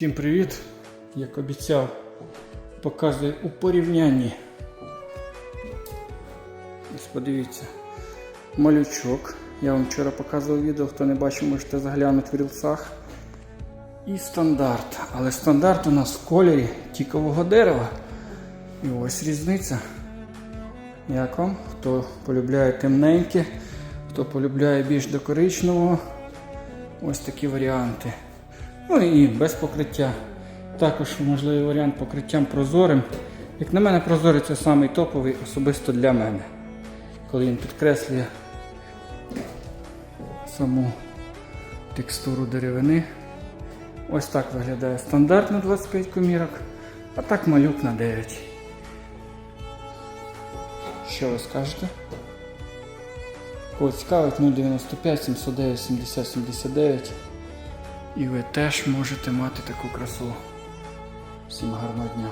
Всім привіт! Як обіцяв, показую у порівнянні. Ось подивіться. Малючок. Я вам вчора показував відео, хто не бачив, можете заглянути в рілсах. І стандарт. Але стандарт у нас в кольорі тікового дерева. І ось різниця. Як вам? Хто полюбляє темненьке, хто полюбляє більш до коричневого. Ось такі варіанти. Ну і без покриття. Також можливий варіант покриттям прозорим. Як на мене, прозорий це самий топовий особисто для мене. Коли він підкреслює саму текстуру деревини. Ось так виглядає стандарт на 25 комірок, а так малюк на 9. Що ви скажете? Кого цікавить 095 709 70 79. І ви теж можете мати таку красу. Всім гарного дня!